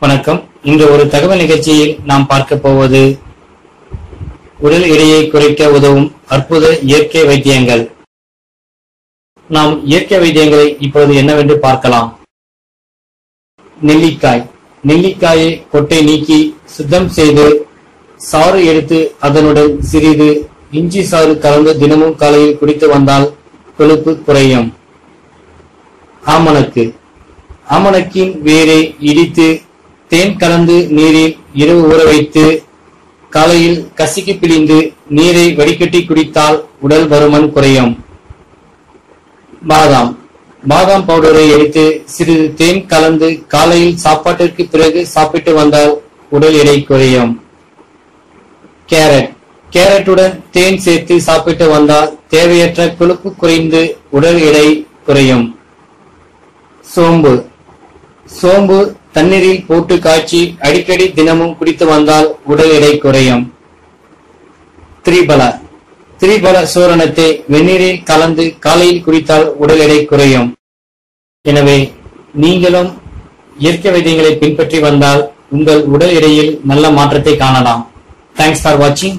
வணக்கம். இன்று ஒரு தகவல் நிகழ்ச்சியில் நாம் பார்க்க போவது உடல் எடையை குறைக்க உதவும் அற்புத இயற்கை வைத்தியங்கள். நாம் இயற்கை வைத்தியங்களை இப்பொழுது என்னவென்று பார்க்கலாம். நெல்லிக்காய். நெல்லிக்காயை கொட்டை நீக்கி சுத்தம் செய்து சாறு எடுத்து அதனுடன் சிறிது இஞ்சி சாறு கலந்து தினமும் காலையில் குடித்து வந்தால் கொழுப்பு குறையும். ஆமணக்கு. ஆமணக்கின் வேரை இடித்து தேன் கலந்து நீரில் இரவு ஊற வைத்து காலையில் கசிக்கு பிழிந்து நீரை வடிகட்டி குடித்தால் உடல் பருமன் குறையும். பாதாம். பாதாம் பவுடரை எடுத்து சிறிது தேன் கலந்து காலையில் சாப்பாட்டிற்கு பிறகு சாப்பிட்டு வந்தால் உடல் எடை குறையும். கேரட். கேரட்டுடன் தேன் சேர்த்து சாப்பிட்டு வந்தால் தேவையற்ற கொழுப்பு குறைந்து உடல் எடை குறையும். சோம்பு. சோம்பு தண்ணீரில் போட்டு காய்ச்சி அடிக்கடி தினமும் குடித்து வந்தால் உடல் எடை குறையும். திரிபல. திரிபல சூரணத்தை வெந்நீரில் கலந்து காலையில் குடித்தால் உடல் எடை குறையும். எனவே நீங்களும் இயற்கை வைத்தியங்களை பின்பற்றி வந்தால் உங்கள் உடல் எடையில் நல்ல மாற்றத்தை காணலாம். தேங்க்ஸ் ஃபார் வாட்சிங்